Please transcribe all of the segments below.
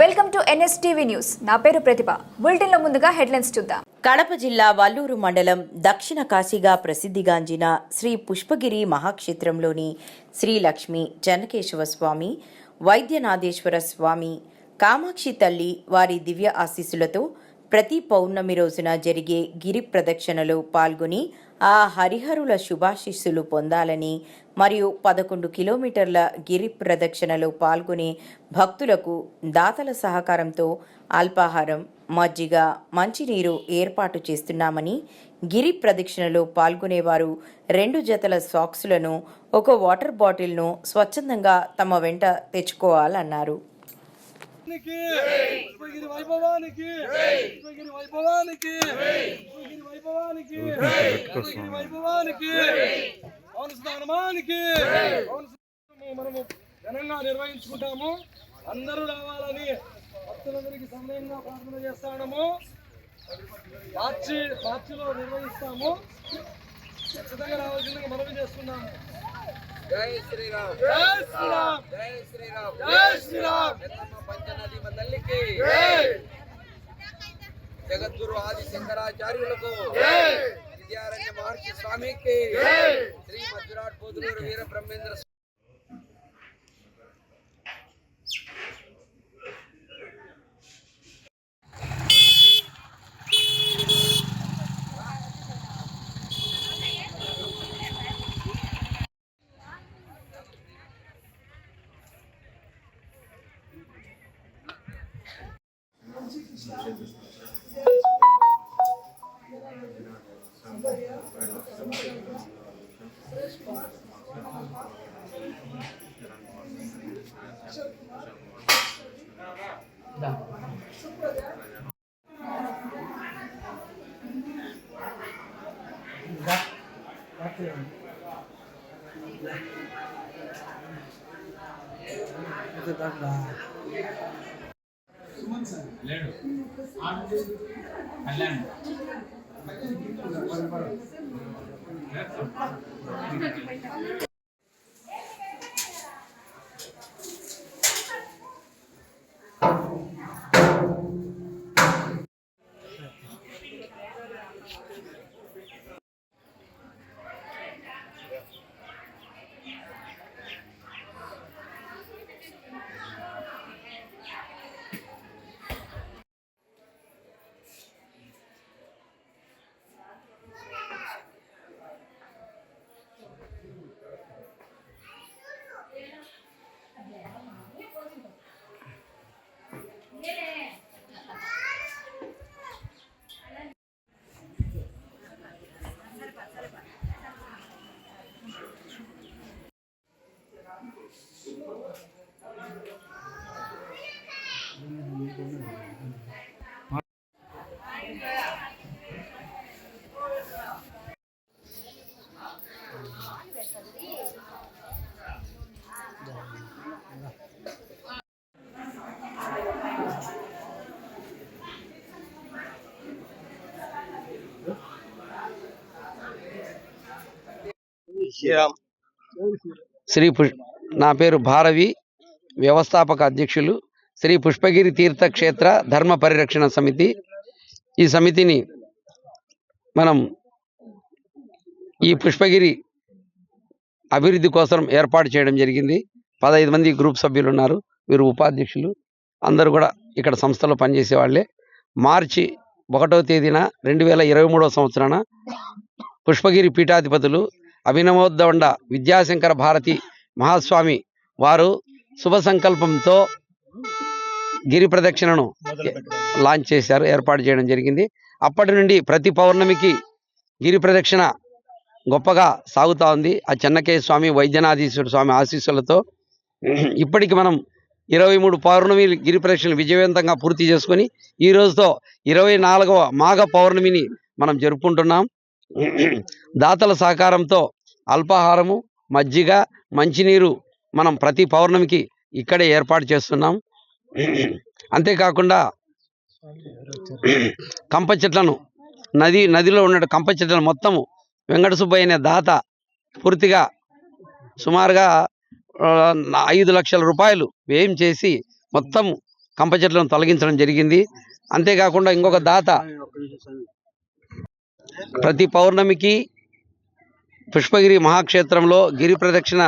Welcome to NSTV news. నా పేరు ప్రతిభ. బులెటిన్లో ముందుగా హెడ్లైన్స్ చూద్దాం. కడప జిల్లా వల్లూరు మండలం దక్షిణ కాశీగా ప్రసిద్ధిగాంచిన శ్రీ పుష్పగిరి మహాక్షేత్రంలోని శ్రీ లక్ష్మి చెన్నకేశవ స్వామి వైద్యనాథేశ్వర స్వామి కామాక్షి తల్లి వారి దివ్య ఆశీస్సులతో ప్రతి పౌర్ణమి రోజున జరిగే గిరి ప్రదక్షిణలో పాల్గొని ఆ హరిహరుల శుభాశిస్సులు పొందాలని మరియు పదకొండు కిలోమీటర్ల గిరి ప్రదక్షిణలో పాల్గొనే భక్తులకు దాతల సహకారంతో అల్పాహారం మజ్జిగ మంచినీరు ఏర్పాటు చేస్తున్నామని గిరి ప్రదక్షిణలో పాల్గొనేవారు రెండు జతల సాక్సులను ఒక వాటర్ బాటిల్ను స్వచ్ఛందంగా తమ వెంట తెచ్చుకోవాలన్నారు. వైభవానికి పుష్పగిరి వైభవానికి పుష్పగిరి వైభవానికి పుష్పగిరి వైభవానికి పుష్పగిరి వైభవానికి పవన స్నానమానికి మనము ఘనంగా నిర్వహించుకుంటాము. అందరూ రావాలని భక్తులందరికీ సమయంగా ప్రార్థన చేస్తాము మార్చి మార్చిలో నిర్వహిస్తాము. ఖచ్చితంగా రావాల్సిందిగా మనవి చేస్తున్నాము. జై శ్రీరామ్. జై శ్రీరామ్. జై శ్రీరామ్. జై శ్రీరామ్. జగద్గురు ఆది శంకరాచార్యులకు జై విద్యారణ్య మహర్షి స్వామికి జై శ్రీ మధురాట్ పోతులూరు వీర బ్రహ్మేంద్ర లేడు కళ్యాణ్ శ్రీ పుష్ నా పేరు భారవి వ్యవస్థాపక అధ్యక్షులు. శ్రీ పుష్పగిరి తీర్థ క్షేత్ర ధర్మ పరిరక్షణ సమితి. ఈ సమితిని మనం ఈ పుష్పగిరి అభివృద్ధి కోసం ఏర్పాటు చేయడం జరిగింది. పదహైదు మంది గ్రూప్ సభ్యులు ఉన్నారు. వీరు ఉపాధ్యక్షులు. అందరూ కూడా ఇక్కడ సంస్థలో పనిచేసే వాళ్ళే. మార్చి ఒకటవ తేదీన రెండు వేల ఇరవై మూడవ సంవత్సరాన పుష్పగిరి పీఠాధిపతులు అభినవోద్దండ విద్యాశంకర భారతి మహాస్వామి వారు శుభ సంకల్పంతో గిరి ప్రదక్షిణను లాంచ్ చేశారు ఏర్పాటు చేయడం జరిగింది. అప్పటి నుండి ప్రతి పౌర్ణమికి గిరి ప్రదక్షిణ గొప్పగా సాగుతూ ఉంది. ఆ చెన్నకేయ స్వామి వైద్యనాథీశ్వర స్వామి ఆశీస్సులతో ఇప్పటికి మనం ఇరవై మూడు పౌర్ణమి గిరి ప్రదక్షిణలు విజయవంతంగా పూర్తి చేసుకొని ఈ రోజుతో ఇరవై నాలుగవ మాఘ పౌర్ణమిని మనం జరుపుకుంటున్నాం. దాతల సహకారంతో అల్పాహారము మజ్జిగ మంచినీరు మనం ప్రతి పౌర్ణమికి ఇక్కడే ఏర్పాటు చేస్తున్నాం. అంతేకాకుండా కంప చెట్లను నది నదిలో ఉన్న కంప చెట్లను మొత్తము వెంకట సుబ్బయ్య అనే దాత పూర్తిగా సుమారుగా ఐదు లక్షల రూపాయలు వ్యయం చేసి మొత్తం కంప చెట్లను తొలగించడం జరిగింది. అంతేకాకుండా ఇంకొక దాత ప్రతి పౌర్ణమికి పుష్పగిరి మహాక్షేత్రంలో గిరి ప్రదక్షిణ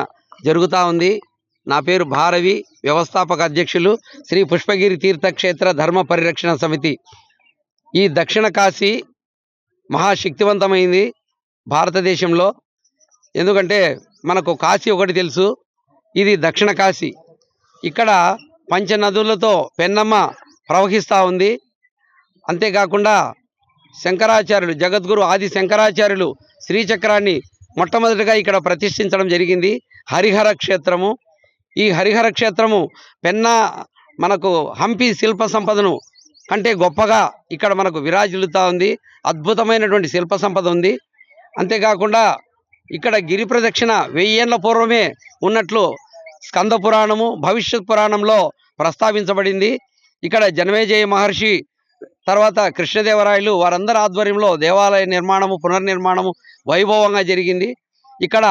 జరుగుతూ ఉంది. నా పేరు భారవి వ్యవస్థాపక అధ్యక్షులు శ్రీ పుష్పగిరి తీర్థక్షేత్ర ధర్మ పరిరక్షణ సమితి. ఈ దక్షిణ కాశీ మహాశక్తివంతమైంది భారతదేశంలో. ఎందుకంటే మనకు కాశీ ఒకటి తెలుసు ఇది దక్షిణ కాశీ. ఇక్కడ పంచనదులతో పెన్నమ్మ ప్రవహిస్తూ ఉంది. అంతేకాకుండా శంకరాచార్యులు జగద్గురు ఆది శంకరాచార్యులు శ్రీచక్రాన్ని మొట్టమొదటిగా ఇక్కడ ప్రతిష్ఠించడం జరిగింది హరిహర క్షేత్రము. ఈ హరిహర క్షేత్రము పెన్నా మనకు హంపి శిల్ప సంపదను కంటే గొప్పగా ఇక్కడ మనకు విరాజిల్లుతూ ఉంది. అద్భుతమైనటువంటి శిల్ప సంపద ఉంది. అంతేకాకుండా ఇక్కడ గిరి ప్రదక్షిణ వెయ్యేళ్ళ పూర్వమే ఉన్నట్లు స్కంద పురాణము భవిష్యత్ పురాణంలో ప్రస్తావించబడింది. ఇక్కడ జనమేజయ మహర్షి తర్వాత కృష్ణదేవరాయలు వారందరి ఆధ్వర్యంలో దేవాలయ నిర్మాణము పునర్నిర్మాణము వైభవంగా జరిగింది. ఇక్కడ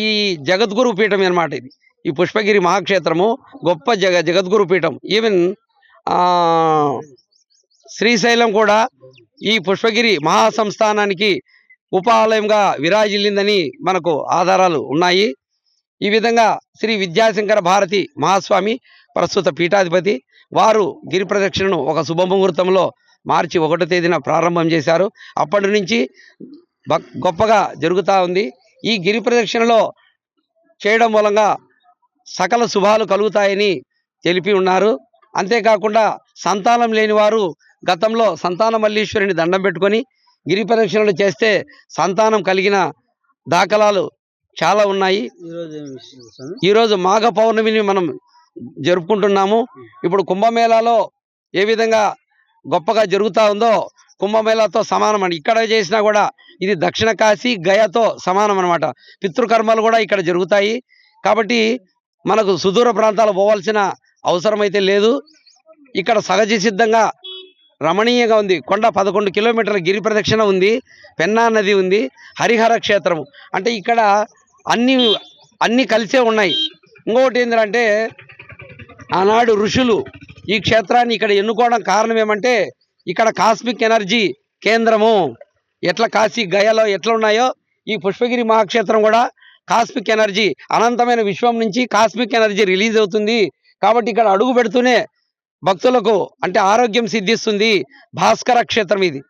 ఈ జగద్గురు పీఠం అనమాట ఇది. ఈ పుష్పగిరి మహాక్షేత్రము గొప్ప జగ జగద్గురు పీఠం. ఈవెన్ శ్రీశైలం కూడా ఈ పుష్పగిరి మహాసంస్థానానికి ఉపాలయంగా విరాజిల్లిందని మనకు ఆధారాలు ఉన్నాయి. ఈ విధంగా శ్రీ విద్యాశంకర భారతి మహాస్వామి ప్రస్తుత పీఠాధిపతి వారు గిరి ప్రదక్షిణను ఒక శుభముహూర్తంలో మార్చి ఒకటో తేదీన ప్రారంభం చేశారు. అప్పటి నుంచి గొప్పగా జరుగుతూ ఉంది. ఈ గిరి ప్రదక్షిణలో చేయడం మూలంగా సకల శుభాలు కలుగుతాయని తెలిపి ఉన్నారు. అంతేకాకుండా సంతానం లేని వారు గతంలో సంతాన మల్లీశ్వరిని దండం పెట్టుకొని గిరి ప్రదక్షిణలు చేస్తే సంతానం కలిగిన దాఖలాలు చాలా ఉన్నాయి. ఈరోజు మాఘ పౌర్ణమిని మనం జరుపుకుంటున్నాము. ఇప్పుడు కుంభమేళాలో ఏ విధంగా గొప్పగా జరుగుతూ ఉందో కుంభమేళాతో సమానం అండి ఇక్కడ చేసినా కూడా ఇది దక్షిణ కాశీ గయతో సమానం అనమాట పితృకర్మలు కూడా ఇక్కడ జరుగుతాయి. కాబట్టి మనకు సుదూర ప్రాంతాలు పోవాల్సిన అవసరం అయితే లేదు. ఇక్కడ సహజ సిద్ధంగా రమణీయంగా ఉంది. కొండ పదకొండు కిలోమీటర్ల గిరి ప్రదక్షిణ ఉంది. పెన్నా నది ఉంది. హరిహర క్షేత్రం. అంటే ఇక్కడ అన్ని అన్నీ కలిసే ఉన్నాయి. ఇంకొకటి ఏంటంటే ఆనాడు ఋషులు ఈ క్షేత్రాన్ని ఇక్కడ ఎన్నుకోవడం కారణం ఏమంటే ఇక్కడ కాస్మిక్ ఎనర్జీ కేంద్రము. ఎట్లా కాశీ గయలో ఎట్లా ఉన్నాయో ఈ పుష్పగిరి మహాక్షేత్రం కూడా కాస్మిక్ ఎనర్జీ అనంతమైన విశ్వం నుంచి కాస్మిక్ ఎనర్జీ రిలీజ్ అవుతుంది. కాబట్టి ఇక్కడ అడుగు పెడుతూనే భక్తులకు అంటే ఆరోగ్యం సిద్ధిస్తుంది భాస్కర క్షేత్రం ఇది.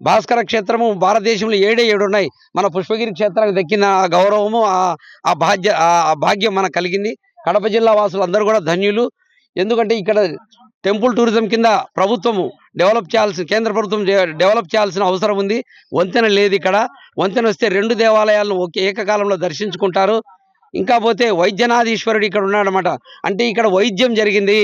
భాస్కర క్షేత్రము భారతదేశంలో ఏడే ఏడు ఉన్నాయి మన పుష్పగిరి క్షేత్రానికి దక్కిన ఆ గౌరవము ఆ భాగ్య ఆ భాగ్యం మనకు కలిగింది. కడప జిల్లా వాసులు అందరూ కూడా ధన్యులు. ఎందుకంటే ఇక్కడ టెంపుల్ టూరిజం కింద ప్రభుత్వము డెవలప్ చేయాల్సిన కేంద్ర ప్రభుత్వం డెవలప్ చేయాల్సిన అవసరం ఉంది. వంతెన లేదు ఇక్కడ. వంతెన వస్తే రెండు దేవాలయాలను ఒకే ఏకకాలంలో దర్శించుకుంటారు. ఇంకా పోతే వైద్యనాథీశ్వరుడు ఇక్కడ ఉన్నాడనమాట అంటే ఇక్కడ వైద్యం జరిగింది.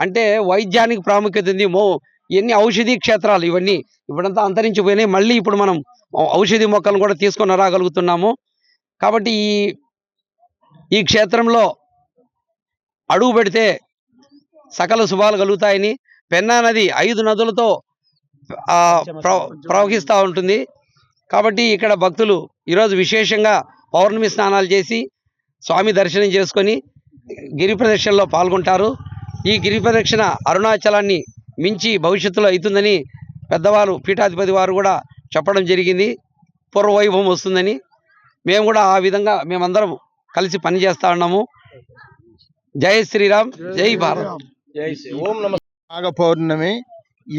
అంటే వైద్యానికి ప్రాముఖ్యత ఉంది. మో ఎన్ని ఔషధి క్షేత్రాలు ఇవన్నీ ఇప్పుడంతా అంతరించిపోయినాయి. మళ్ళీ ఇప్పుడు మనం ఔషధి మొక్కలను కూడా తీసుకొని రాగలుగుతున్నాము. కాబట్టి ఈ ఈ క్షేత్రంలో అడుగు పెడితే సకల శుభాలు కలుగుతాయని పెన్నా నది ఐదు నదులతో ప్రవహిస్తూ ఉంటుంది. కాబట్టి ఇక్కడ భక్తులు ఈరోజు విశేషంగా పౌర్ణమి స్నానాలు చేసి స్వామి దర్శనం చేసుకొని గిరి ప్రదక్షిణలో పాల్గొంటారు. ఈ గిరి ప్రదక్షిణ అరుణాచలాన్ని మించి భవిష్యత్తులో అవుతుందని పెద్దవారు పీఠాధిపతి వారు కూడా చెప్పడం జరిగింది. పూర్వవైభవం వస్తుందని. మేము కూడా ఆ విధంగా మేమందరం కలిసి పనిచేస్తా ఉన్నాము. జై శ్రీరామ్ జై భారత్. మాఘ పౌర్ణమి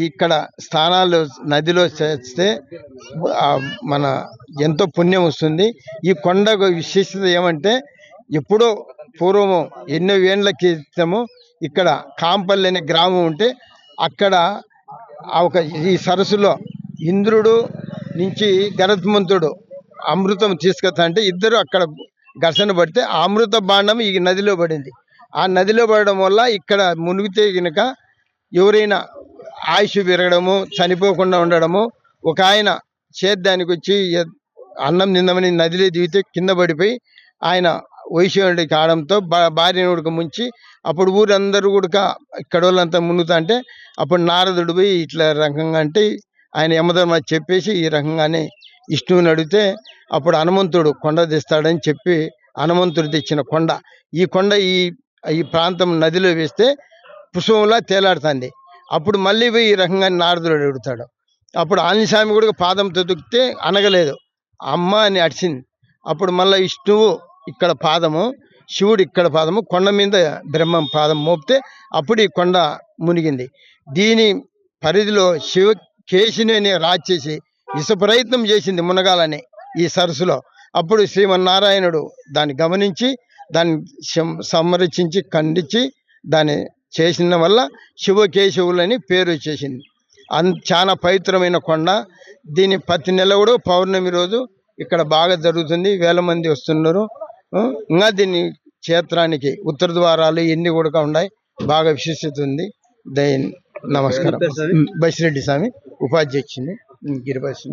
ఇక్కడ స్నానాలు నదిలో చేస్తే మన ఎంతో పుణ్యం వస్తుంది. ఈ కొండ విశేషత ఏమంటే ఎప్పుడో పూర్వము ఎన్నో ఏండ్ల క్రితము ఇక్కడ కాంపల్లి అనే గ్రామం ఉంటే అక్కడ ఒక ఈ సరస్సులో ఇంద్రుడు నుంచి గరత్మంతుడు అమృతం తీసుకొస్తా అంటే ఇద్దరు అక్కడ ఘర్షణ పడితే ఆ అమృత బాండం ఈ నదిలో పడింది. ఆ నదిలో పడడం వల్ల ఇక్కడ మునిగితే గనుక ఎవరైనా ఆయుష్ పెరగడము చనిపోకుండా ఉండడము ఒక ఆయన సేద్యానికి వచ్చి అన్నం నిందమని నదిలో దిగితే కింద పడిపోయి ఆయన వైశ్యుడి కావడంతో భా- భార్యను ఉడక ముంచి అప్పుడు ఊరందరూ కూడా ఇక్కడ వాళ్ళంతా మునుగుతా అంటే అప్పుడు నారదుడు పోయి ఇట్లా రకంగా అంటే ఆయన యమధర్మ చెప్పేసి ఈ రకంగానే విష్ణువుని అడిగితే అప్పుడు హనుమంతుడు కొండ తెస్తాడని చెప్పి హనుమంతుడు తెచ్చిన కొండ. ఈ కొండ ఈ ఈ ప్రాంతం నదిలో వేస్తే పుష్పంలా తేలాడుతుంది. అప్పుడు మళ్ళీ పోయి ఈ రకంగా నారదుడు అడుగుతాడు అప్పుడు ఆంజస్వామి కూడా పాదం దుక్కితే అనగలేదు. అమ్మ అని అడిచింది అప్పుడు మళ్ళీ విష్ణువు ఇక్కడ పాదము శివుడు ఇక్కడ పాదము కొండ మీద బ్రహ్మం పాదం మోపితే అప్పుడు ఈ కొండ మునిగింది. దీని పరిధిలో శివ కేశిని రాచేసి ఇసు ప్రయత్నం చేసింది మునగాలని ఈ సరస్సులో. అప్పుడు శ్రీమన్నారాయణుడు దాన్ని గమనించి దాన్ని సంరక్షించి ఖండించి దాన్ని చేసిన వల్ల శివకేశవులని పేరు వచ్చేసింది అన్ చాలా పవిత్రమైన కొండ. దీని ప్రతి నెల కూడా పౌర్ణమి రోజు ఇక్కడ బాగా జరుగుతుంది. వేల మంది వస్తున్నారు. ఇంకా దీన్ని క్షేత్రానికి ఉత్తర ద్వారాలు ఎన్ని కూడా ఉన్నాయి. బాగా విశిష్టత ఉంది దయ నమస్కారం బసిరెడ్డి స్వామి ఉపాధ్యక్షుని గిరిబస్